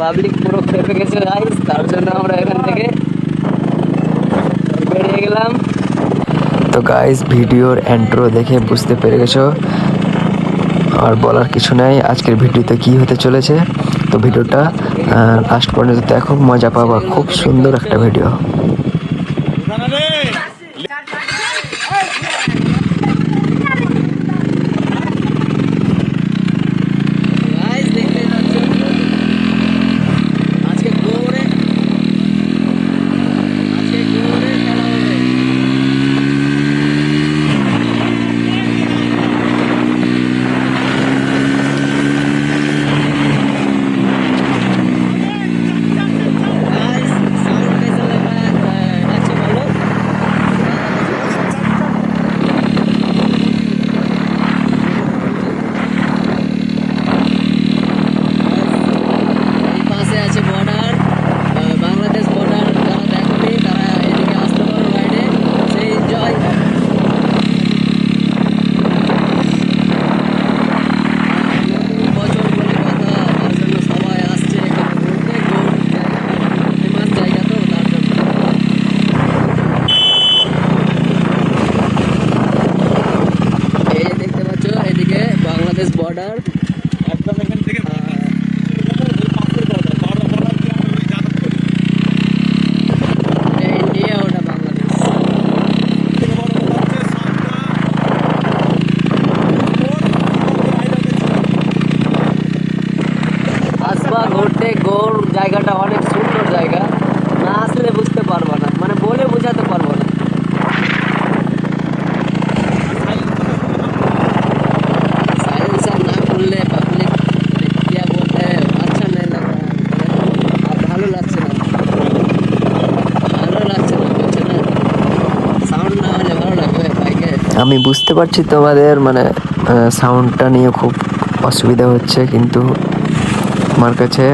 Public পুরো খেপে গেছে গাইস তার জন্য আমরা এখান থেকে বেরিয়ে গেলাম। তো গাইস ভিডিওর এন্ট্রো দেখে বুঝতে পেরে গেছো? আর বলার কিছু নাই, আজকের ভিডিওতে কি হতে চলেছে? তো ভিডিওটা লাস্ট পর্যন্ত দেখো, মজা পাবা, খুব সুন্দর একটা ভিডিও গোল জায়গাটা অনেক সুন্দর জায়গা। না আসলে বুঝতে পারব না। মানে বলে বোঝাতে পারব না। না। ভালো লাগছে না। ভালো লাগছে না না? সাউন্ড না ভালো লাগবে আমি বুঝতে পারছি তোমাদের মানে সাউন্ডটা নিয়ে খুব অসুবিধা হচ্ছে, কিন্তু আমার কাছে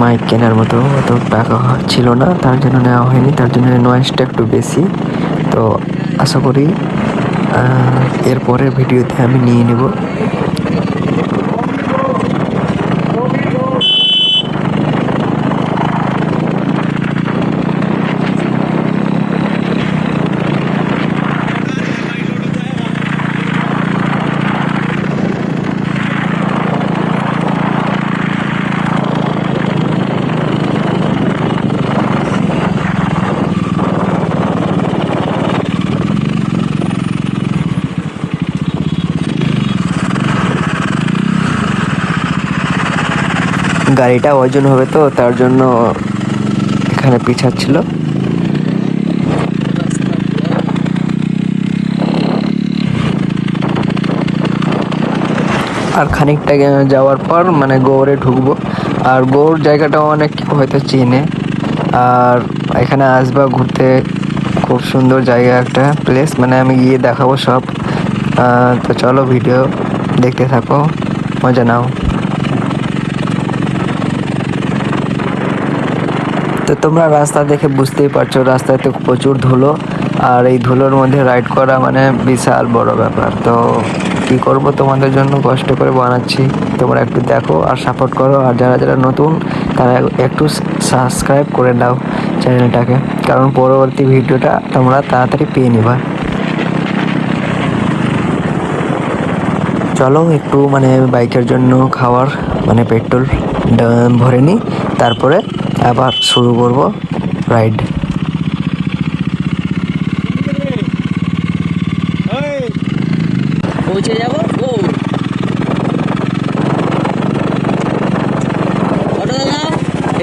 মাইক কেনার মতো অত টাকা ছিল না, তার জন্য নেওয়া হয়নি, তার জন্য নয়েসটা একটু বেশি। তো আশা করি এরপরে এরপরের ভিডিওতে আমি নিয়ে নেব। গাড়িটা ওজন হবে তো, তার জন্য এখানে পিছাচ্ছিল। আর খানিকটা যাওয়ার পর মানে গৌড়ে ঢুকবো। আর গৌড় জায়গাটা অনেক হয়তো চেনে। আর এখানে আসবা ঘুরতে, খুব সুন্দর জায়গা একটা প্লেস মানে আমি গিয়ে দেখাবো সব। তো চলো ভিডিও দেখতে থাকো, মজা নাও। তো তোমরা রাস্তা দেখে বুঝতেই পারছ, রাস্তায় তো প্রচুর ধুলো, আর এই ধুলোর মধ্যে রাইড করা মানে বিশাল বড় ব্যাপার। তো কি করব, তোমাদের জন্য কষ্ট করে বানাচ্ছি। তোমরা একটু দেখো আর সাপোর্ট করো, আর যারা যারা নতুন, তারা একটু সাবস্ক্রাইব করে নাও চ্যানেলটাকে কারণ পরবর্তী ভিডিওটা তোমরা তাড়াতাড়ি পেয়ে নিবা। চলো একটু মানে বাইকের জন্য খাওয়ার মানে পেট্রোল ভরে নিই, তারপরে আবার শুরু করব রাইড। পৌঁছে যাব? ও। অটো দাদা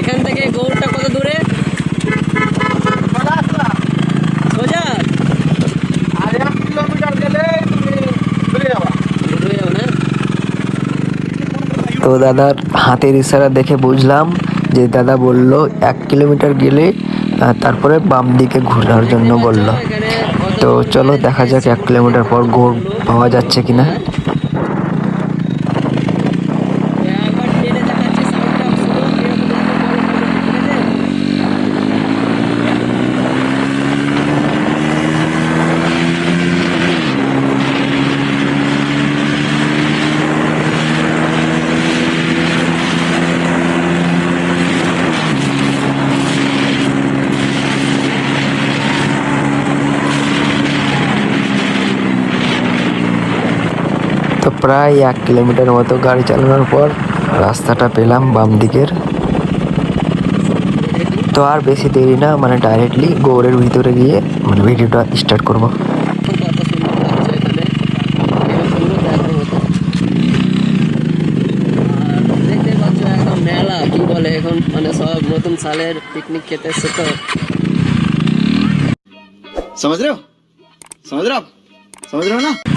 এখান থেকে গৌড়টা কত দূরে? সোজা? তো দাদার হাতের ইশারা দেখে বুঝলাম যে দাদা বলল, এক কিলোমিটার গেলে তারপরে বাম দিকে ঘোরার জন্য বলল। তো চলো দেখা যাক এক কিলোমিটার পর ঘোর পাওয়া যাচ্ছে কিনা একবার টেনে দেখাচ্ছি সাউন্ডটা শুনো কীরকম লাগে বলো ঠিক আছে প্রায় এক কিলোমিটার মতো গাড়ি চালানোর পর রাস্তাটা পেলাম বাম দিকের তো আর বেশি দেরি না মানে ডাইরেক্টলি গৌড়ের ভিতরে গিয়ে মানে ভিডিওটা স্টার্ট করব কত সুন্দর লাগছে এখানে এবার পুরো দেখার মতো আর দেখতে পাচ্ছ এখন মেলা কি বলে এখন মানে সব নতুন সালের পিকনিক খেতে এসছে তো समझ रहे हो समझ रहे हो आप समझ रहे हो ना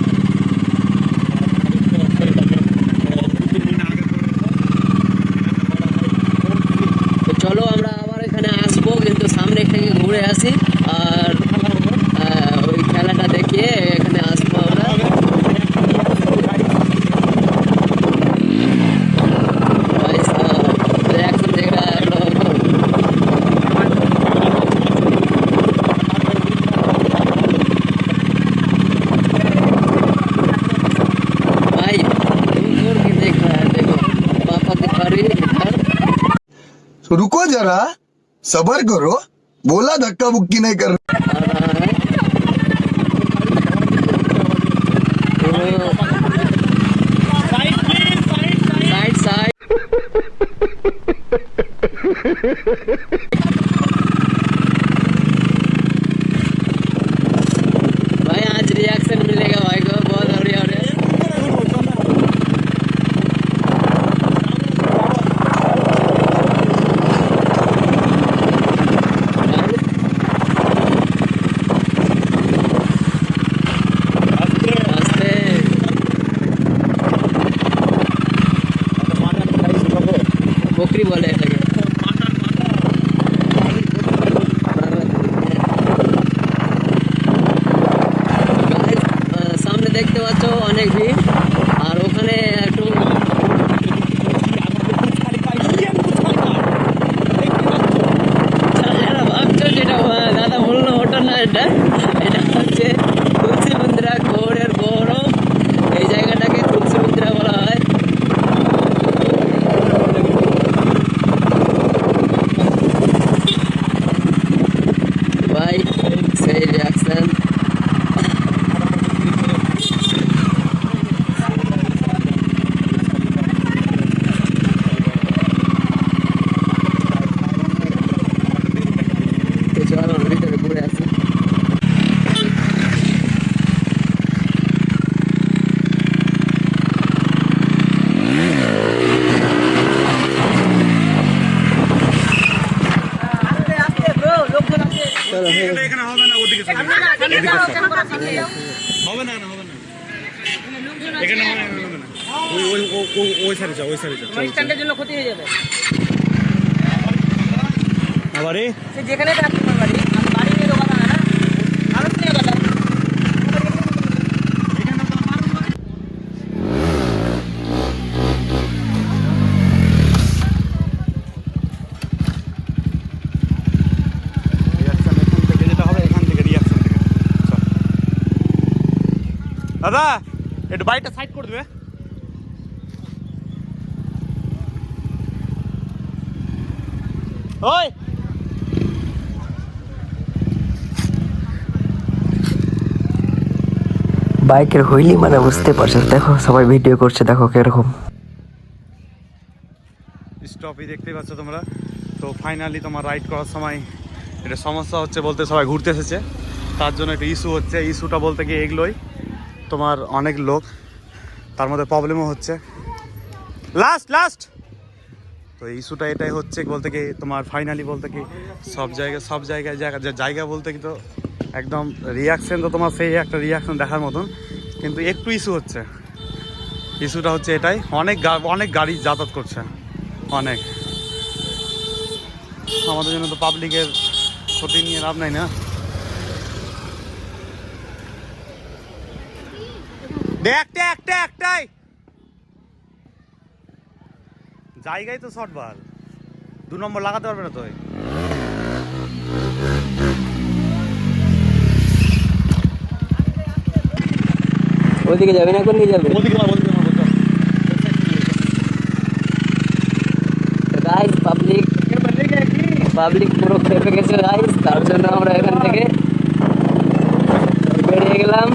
रहा है देखो पापा के खड़ी इधर तो रुको जरा सबर करो बोला धक्का बुक्की नहीं कर साइड साइड। বলল ওটা না এটা এটা হচ্ছে তুলসী মন্দিরা গৌড়ের গৌরব এই জায়গাটাকে তুলসী মন্দিরা বলা হয় ভাই সেই রিয়াকশন তো চলো ভিতরে ঘুরে আসি চলো হয়ে গেছে। এখানে হবে না ওদিকে চলে যাবে। এদিকে হবে না হবে না। এখানে হবে না, ওই ওই ওই সাইডে যাও ওই সাইডে যাও। চল, চল। জন্য ক্ষতি হয়ে যাবে। আবার? যেখানে থাকতে পারে বাড়ি আর বাড়ি নিয়ে দোকান না মানুষ নিয়ে কথা রিয়াকশন এখান থেকে যেটা হবে এখান থেকে রিয়াকশন থেকে চল। দাদা একটু বাড়িটা সাইড করে দেবে। ওই। বাইকের হইলি মানে বুঝতে পারছ দেখো সবাই ভিডিও করছে দেখো কীরকম। স্টপই দেখতে পাচ্ছ তোমরা। তো ফাইনালি তোমার রাইড করার সময় এটা সমস্যা হচ্ছে বলতে সবাই ঘুরতে এসেছে। তার জন্য একটা ইস্যু হচ্ছে। ইস্যুটা বলতে গিয়ে এগুলোই। তোমার অনেক লোক, তার মধ্যে প্রবলেমও হচ্ছে। লাস্ট লাস্ট তো ইস্যুটা এটাই হচ্ছে বলতে কি, তোমার ফাইনালি বলতে কি, সব জায়গায় সব জায়গায় জায়গা বলতে কি তো একদম রিয়াকশান তো তোমার সেই একটা রিয়াকশন দেখার মতন, কিন্তু একটু ইস্যু হচ্ছে। ইস্যুটা হচ্ছে এটাই, অনেক অনেক গাড়ি যাতায়াত করছে, অনেক। আমাদের জন্য তো পাবলিকের ক্ষতি নিয়ে লাভ নাই না। একটা একটা একটাই জায়গায় তো শর্ট বল। দু নম্বর লাগাতে পারবে না তো ওই। ওদিকে যাবে না কোন দিকে যাবে? মার, ওদিকে মার। গাইস পাবলিক পাবলিক পুরো খেপে গেছে গাইস তার জন্য আমরা এখান থেকে বেরিয়ে গেলাম।